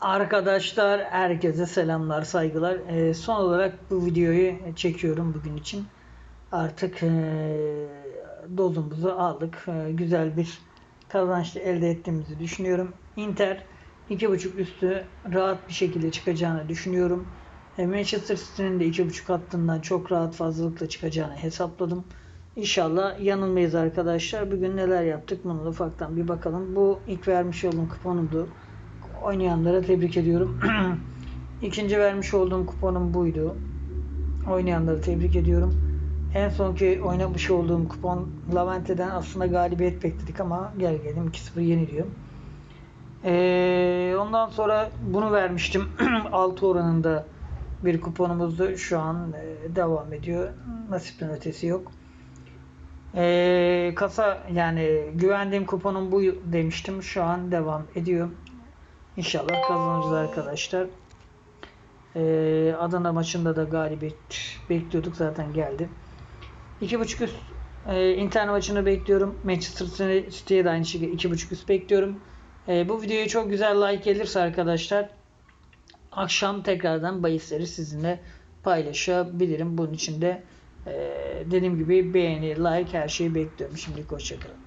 Arkadaşlar herkese selamlar saygılar. Ee, son olarak bu videoyu çekiyorum bugün için. Artık ee, dozumuzu aldık. Ee, güzel bir kazanç elde ettiğimizi düşünüyorum. Inter 2.5 üstü rahat bir şekilde çıkacağını düşünüyorum. Ee, Manchester City'nin de 2.5 hattından çok rahat fazlalıkla çıkacağını hesapladım. İnşallah yanılmayız arkadaşlar. Bugün neler yaptık bunu ufaktan bir bakalım. Bu ilk vermiş olduğum kuponumdu oynayanlara tebrik ediyorum. İkinci vermiş olduğum kuponum buydu. Oynayanları tebrik ediyorum. En sonki oynamış olduğum kupon Lavente'den aslında galibiyet bekledik ama gel geldim 2-0 yeniliyor. Ee, ondan sonra bunu vermiştim. 6 oranında bir kuponumuzdu. Şu an e, devam ediyor. Nasipten ötesi yok. Ee, kasa yani güvendiğim kuponum bu demiştim. Şu an devam ediyor. İnşallah kazanırız arkadaşlar. Ee, Adana maçında da galibiyet bekliyorduk zaten geldi. 2.5 üst e, Inter maçını bekliyorum. Manchester City'ye de aynı şekilde 2.5 üst bekliyorum. E, bu videoya çok güzel like gelirse arkadaşlar akşam tekrardan bahisleri sizinle paylaşabilirim. Bunun için de e, dediğim gibi beğeni, like her şeyi bekliyorum. Şimdilik hoşçakalın.